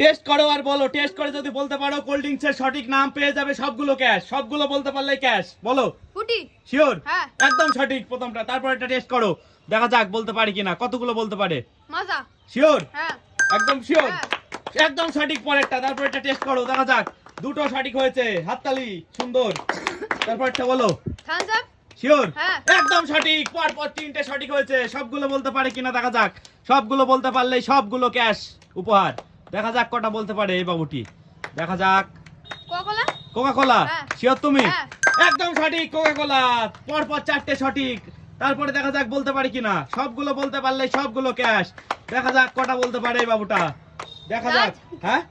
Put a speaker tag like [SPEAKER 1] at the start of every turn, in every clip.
[SPEAKER 1] Test করো আর বলো test করে যদি বলতে পারো কোল্ড ড্রিঙ্কস এর সঠিক নাম পেয়ে যাবে সবগুলো ক্যাশ সবগুলো বলতে পারলে ক্যাশ বলো।
[SPEAKER 2] ফুটি
[SPEAKER 1] শিওর
[SPEAKER 2] হ্যাঁ।
[SPEAKER 1] একদম সঠিক প্রথমটা। তারপর এটা টেস্ট করো। দেখা যাক বলতে পারি কিনা। কতগুলো বলতে পারে?
[SPEAKER 2] মাজা।
[SPEAKER 1] শিওর
[SPEAKER 2] হ্যাঁ।
[SPEAKER 1] একদম শিওর
[SPEAKER 2] হ্যাঁ।
[SPEAKER 1] একদম সঠিক পরেরটা। তারপর এটা টেস্ট করো। দেখা যাক। দুটো সঠিক হয়েছে। হাততালি। সুন্দর। তারপরটা বলো।
[SPEAKER 2] থামস আপ
[SPEAKER 1] শিওর
[SPEAKER 2] হ্যাঁ।
[SPEAKER 1] একদম সঠিক। পর পর তিনটে সঠিক হয়েছে। সবগুলো বলতে পারে কিনা দেখা যাক। সবগুলো বলতে পারলেই সবগুলো ক্যাশ উপহার। দেখা যাক কটা বলতে পারে এই বাবুটি। দেখা যাক। কোকা কোলা
[SPEAKER 2] হ্যাঁ।
[SPEAKER 1] শিওর তুমি?
[SPEAKER 2] হ্যাঁ।
[SPEAKER 1] একদম সঠিক কোকা কোলা পর পর চারটে সঠিক। তারপরে দেখা যাক বলতে পারি কিনা। সবগুলো বলতে পারলে সবগুলো ক্যাশ দেখা যাক কটা বলতে পারে এই বাবুটা। দেখা যাক হ্যাঁ?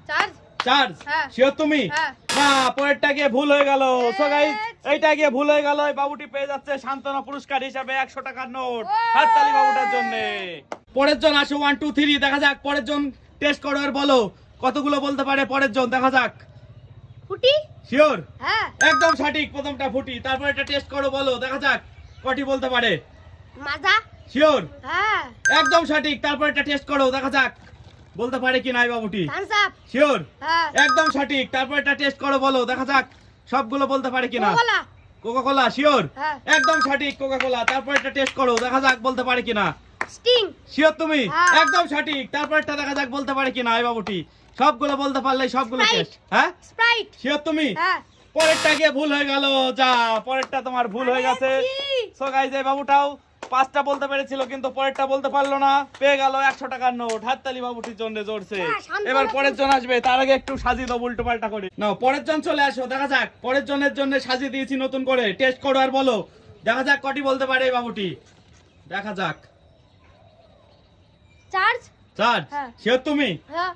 [SPEAKER 2] চার্জ হ্যাঁ।
[SPEAKER 1] শিওর তুমি?
[SPEAKER 2] হ্যাঁ।
[SPEAKER 1] না পরেরটা গিয়ে ভুল হয়ে গেল। সো গাইস এইটা গিয়ে ভুল হয়ে গেল। এই বাবুটি পেয়ে যাচ্ছে সান্ত্বনা পুরস্কার হিসাবে একশো টাকার নোট। হাততালি বাবুটার জন্য। পরের জন আসো ওয়ান টু থ্রি দেখা যাক পরের জন টেস্ট করো আর বলো কতগুলো বলতে পারে পরের জন দেখা যাক।
[SPEAKER 2] ফুটি?
[SPEAKER 1] শিওর
[SPEAKER 2] হ্যাঁ।
[SPEAKER 1] একদম সঠিক প্রথমটা ফুটি তারপর এটা টেস্ট করো বলো দেখা যাক কটি বলতে পারে।
[SPEAKER 2] মাজা?
[SPEAKER 1] শিওর
[SPEAKER 2] হ্যাঁ।
[SPEAKER 1] একদম সঠিক তারপর এটা টেস্ট করো দেখা যাক বলতে পারে কি নাই বাবুটি।
[SPEAKER 2] থামস আপ
[SPEAKER 1] শিওর
[SPEAKER 2] হ্যাঁ।
[SPEAKER 1] একদম সঠিক তারপর এটা টেস্ট করো বলো দেখা যাক সবগুলো বলতে পারে কিনা।
[SPEAKER 2] কোকাকোলা
[SPEAKER 1] কোকা কোলা শিওর
[SPEAKER 2] হ্যাঁ।
[SPEAKER 1] একদম সঠিক কোকা কোলা তারপর এটা টেস্ট করো দেখা যাক বলতে পারে কিনা। শিওর তুমি?
[SPEAKER 2] হ্যাঁ।
[SPEAKER 1] একদম সঠিক। তারপর এটা দেখা যাক বলতে পারে কিনা এই বাবুটি। সবগুলো বলতে পারলে সবগুলো টেস্ট হ্যাঁ?
[SPEAKER 2] স্প্রাইট
[SPEAKER 1] শিওর তুমি?
[SPEAKER 2] হ্যাঁ।
[SPEAKER 1] পরেরটা গিয়ে ভুল হয়ে গেল। যা পরেরটা তোমার ভুল হয়ে গেছে। সো গাইজ এই বাবুটাও পাঁচটা বলতে পেরেছিল কিন্তু পরেরটা বলতে পারল না। পেয়ে গেল একশো টাকার নোট। হাততালি বাবুটির জন্য জোরছে
[SPEAKER 2] হ্যাঁ,
[SPEAKER 1] এবার পরের জন আসবে। তার আগে একটু সাজিয়ে দাও উল্টো পাল্টা করে। নাও পরের জন চলে আসো দেখা যাক। পরের জনের জন্য সাজিয়ে দিয়েছি নতুন করে। টেস্ট করো আর বলো। দেখা যাক কটি বলতে পারে এই বাবুটি। দেখা যাক।
[SPEAKER 2] চার্জ
[SPEAKER 1] চার
[SPEAKER 2] হ্যাঁ।
[SPEAKER 1] শিওর তুমি?
[SPEAKER 2] হ্যাঁ।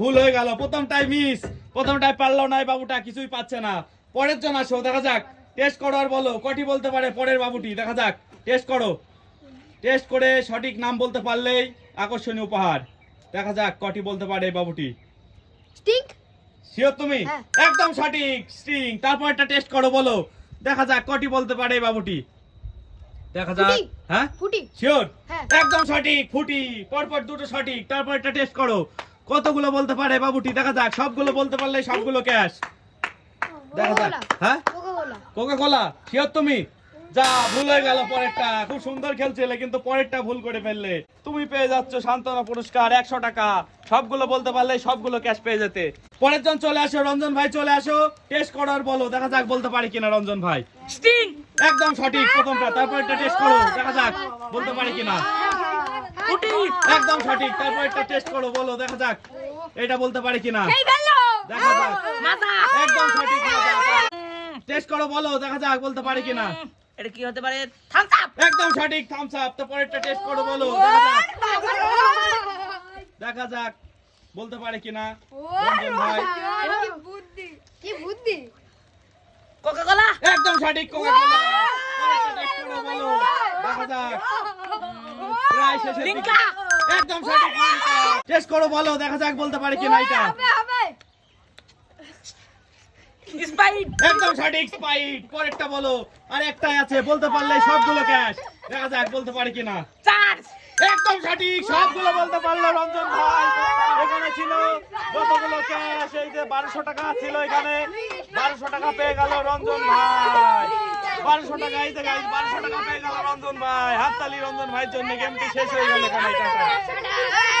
[SPEAKER 1] ভুল হয়ে গেল। প্রথমটাই মিস প্রথমটাই পারল না বাবুটা কিছুই পাচ্ছে না। পরের জন আসো দেখা যাক। টেস্ট করো আর বলো কটি বলতে পারে পরের বাবুটি দেখা যাক। টেস্ট করো। টেস্ট করে সঠিক নাম বলতে পারলেই আকর্ষণীয় উপহার। দেখা যাক কটি বলতে পারে বাবুটি।
[SPEAKER 2] স্টিং
[SPEAKER 1] শিওর তুমি?
[SPEAKER 2] হ্যাঁ।
[SPEAKER 1] একদম সঠিক স্ট্রিং তারপর একটা টেস্ট করো বলো। দেখা যাক কটি বলতে পারে বাবুটি। দেখা যাক। হ্যাঁ?
[SPEAKER 2] ফুটি।
[SPEAKER 1] শিওর
[SPEAKER 2] হ্যাঁ।
[SPEAKER 1] একদম সঠিক ফুটি। পরপর দুটো সঠিক তারপর একটা টেস্ট করো। কতগুলো বলতে পারে বাবুটি? দেখা যাক সবগুলো বলতে পারলে সবগুলো ক্যাশ দেখা যাক হ্যাঁ? কোকা কোলা শিওর তুমি? যা ভুল হয়ে গেল পরেরটা। খুব সুন্দর খেলছিলে কিন্তু পরেরটা ভুল করে ফেললে। তুমি পেয়ে যাচ্ছ সান্ত্বনা পুরস্কার একশো টাকা। সবগুলো বলতে পারলে সবগুলো ক্যাশ পেয়ে যেতে। পরের জন চলে আসো রঞ্জন ভাই চলে আসো। টেস্ট করার বলো দেখা যাক বলতে পারি কিনা রঞ্জন ভাই।
[SPEAKER 2] স্টিং
[SPEAKER 1] একদম সঠিক প্রথমটা তারপর একটা টেস্ট করো দেখা যাক বলতে পারি কিনা। একদম সঠিক তারপর একটা টেস্ট করো বলো দেখা যাক এটা বলতে পারি কিনা। দেখা যাক একদম সঠিক টেস্ট করো বলো দেখা যাক বলতে পারি কিনা।
[SPEAKER 2] এটা কি হতে পারে? থামস আপ
[SPEAKER 1] একদম সঠিক থামস আপ তো পরেরটা টেস্ট করো বলো দেখা যাক। বলতে পারে কিনা। ভাই।
[SPEAKER 2] কি বুদ্ধি? কি বুদ্ধি? কোকাকোলা
[SPEAKER 1] একদম সঠিক কোকা কোলা। একদম সঠিক টেস্ট করো বলো দেখা যাক বলতে পারে কিনা এটা।
[SPEAKER 2] হবে হবে স্পাইট
[SPEAKER 1] একদম সঠিক স্পাইট পরেরটা বলো। আর একটাই আছে বলতে পারলে সবগুলো ক্যাশ দেখা যাক বলতে পারে কিনা।
[SPEAKER 2] চার্জ
[SPEAKER 1] একদম সঠিক সবগুলো বলতে পারল রঞ্জন ভাই। এই যে বারোশো টাকা ছিল এখানে। বারোশো টাকা পেয়ে গেল রঞ্জন ভাই। বারোশো টাকা, এই যে বারোশো টাকা পেয়ে গেল রঞ্জন ভাই। হাততালি রঞ্জন ভাইয়ের জন্য গেমটি শেষ হয়ে গেল এখানে